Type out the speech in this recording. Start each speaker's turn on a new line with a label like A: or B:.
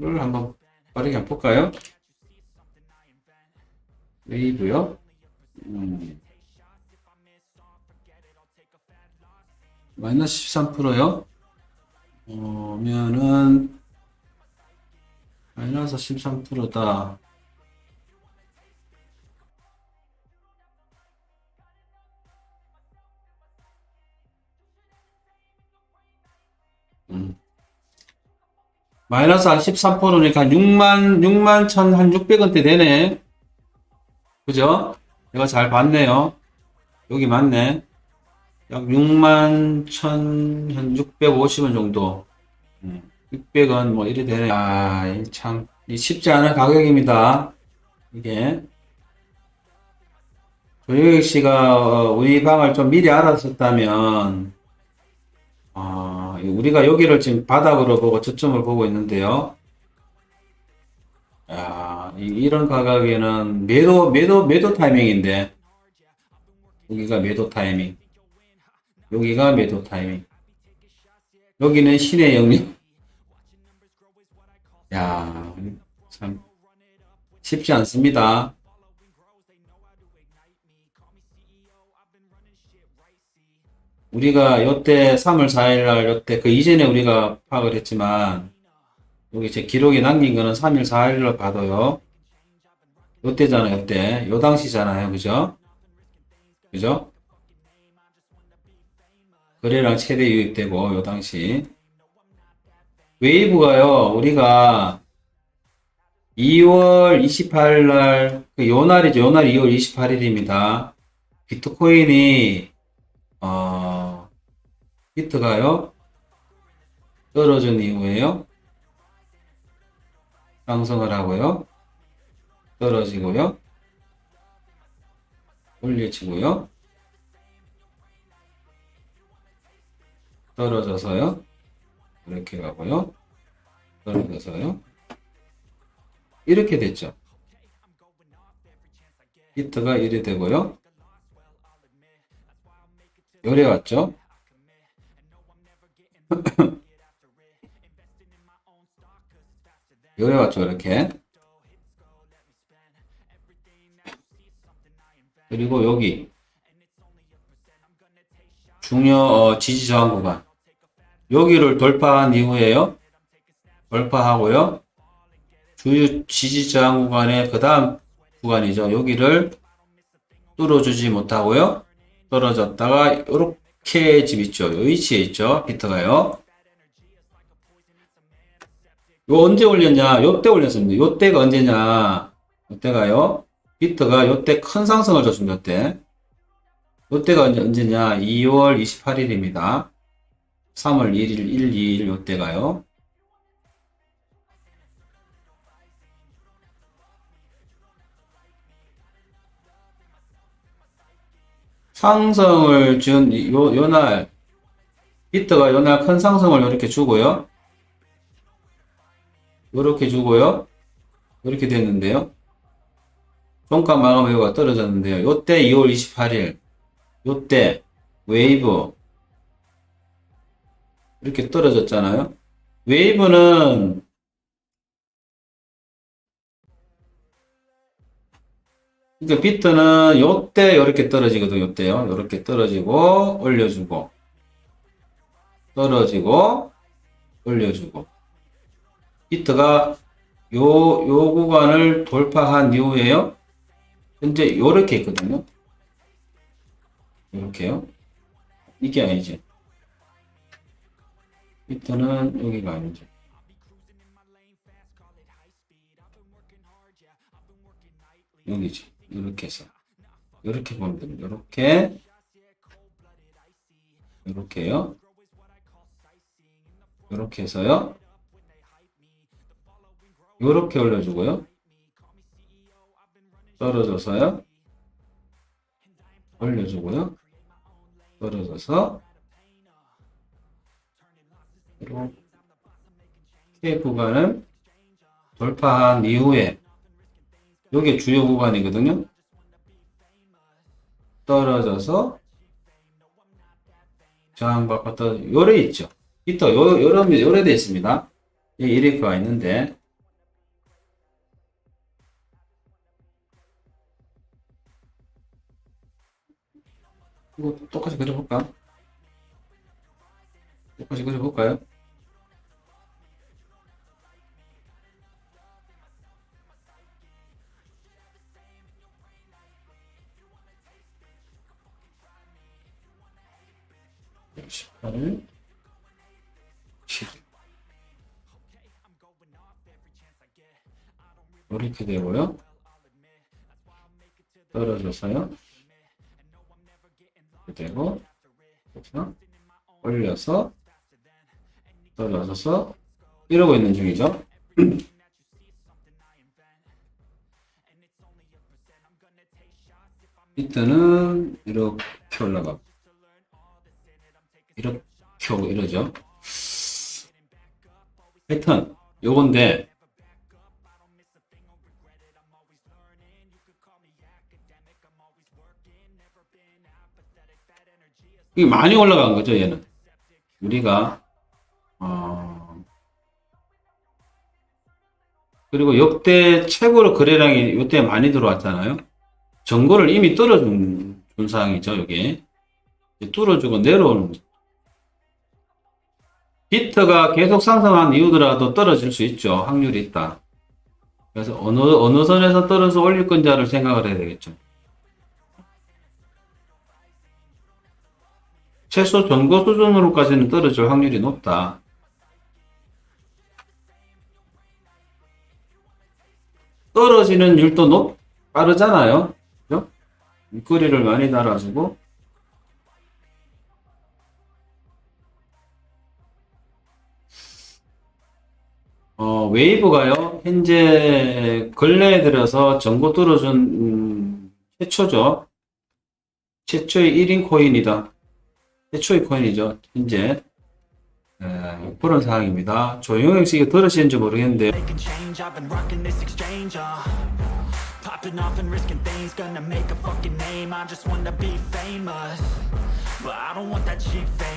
A: 웨이브를 한번 빠르게 한번 볼까요? 웨이브요. 음. 마이너스 13%요. 어, 면은 마이너스 13%다. 마이너스 한 13%니까 6만, 6만 1한 600원대 되네. 그죠? 내가 잘 봤네요. 여기 맞네. 약 6만 1한 650원 정도. 600원 뭐 이래 되네. 아, 이 참, 이 쉽지 않은 가격입니다. 이게. 조영익 씨가 어, 우리 방을 좀 미리 알았었다면, 아, 우리가 여기를 지금 바닥으로 보고 저점을 보고 있는데요. 야, 이- 이런 가격에는 매도, 매도, 매도 타이밍인데. 여기가 매도 타이밍. 여기가 매도 타이밍. 여기는 신의 영역. 야, 참, 쉽지 않습니다. 우리가 요때 3월 4일 날 요때 그 이전에 우리가 파악을 했지만 여기 제 기록에 남긴 거는 3일 4일로 봐도요. 요때잖아요, 요때. 요 당시잖아요. 그죠? 그죠? 거래량 최대 유입되고 요 당시. 웨이브가요. 우리가 2월 28일 날, 그 요 날이죠. 요 날이 2월 28일입니다. 비트코인이 어, 비트가요, 떨어진 이후에요, 상승을 하고요, 떨어지고요, 올려지고요, 떨어져서요, 이렇게 가고요, 떨어져서요, 이렇게 됐죠. 비트가 이래 되고요, 요래 왔죠? 요래 왔죠, 이렇게. 그리고 여기. 중요 어, 지지 저항 구간. 여기를 돌파한 이후에요. 돌파하고요. 주요 지지 저항 구간의 그 다음 구간이죠. 여기를 뚫어주지 못하고요. 떨어졌다가 이렇게 집 있죠. 요 위치에 있죠. 비트가요. 요 언제 올렸냐? 요때 올렸습니다. 요 때가 언제냐? 요 때가요. 비트가 요때 큰 상승을 줬습니다. 요때. 요때가 언제, 언제냐? 2월 28일입니다. 3월 1일, 1, 2일 요때가요. 상승을 준 요, 요날, 비트가 요날 큰 상승을 이렇게 주고요. 요렇게 주고요. 이렇게 됐는데요. 종가 마감 외우가 떨어졌는데요. 요때 2월 28일, 요때 웨이브 이렇게 떨어졌잖아요. 웨이브는 그러니까 비트는 요때 이렇게 떨어지거든요. 요때요. 이렇게 떨어지고 올려주고 떨어지고 올려주고 비트가 요, 요 구간을 돌파한 이후에요. 현재 요렇게 있거든요. 이렇게요. 이게 아니지. 비트는 여기가 아니죠. 여기지. 이렇게 해서. 이렇게 보면 됩니다. 이렇게. 이렇게요. 이렇게 해서요. 이렇게 올려주고요. 떨어져서요. 올려주고요. 떨어져서 이렇게 구간을 돌파한 이후에 이게 주요 구간이거든요. 떨어져서 저항받고 떨어 요래 있죠. 이터 요, 요런, 요래 돼 있습니다. 이렇게와 있는데, 이거 똑같이 그려볼까? 똑같이 그려볼까요? 십팔, 칠. 이렇게 되고요. 떨어져서요. 되고? 올려서, 떨어져서, 이러고 있는 중이죠. 비트는 이렇게 올라가고, 이렇게 오고 이러죠. 패턴, 요건데, 이게 많이 올라간 거죠, 얘는. 우리가, 어, 그리고 역대 최고로 거래량이 이때 많이 들어왔잖아요. 정보를 이미 뚫어준 준 상황이죠, 여기. 뚫어주고 내려오는. 비트가 계속 상승한 이후더라도 떨어질 수 있죠. 확률이 있다. 그래서 어느, 어느 선에서 떨어져 올릴 건지를 생각을 해야 되겠죠. 최소 전고 수준으로까지는 떨어질 확률이 높다. 떨어지는 율도 높, 빠르잖아요. 그죠? 밑거리를 많이 달아주고, 어, 웨이브가요, 현재 근래에 들어서 전고 뚫어준, 음, 최초죠. 최초의 1인 코인이다. 최초의 코인이죠. 현재. 에, 그런 상황입니다. 조용혁 씨가 들으시는지 모르겠는데,
B: uh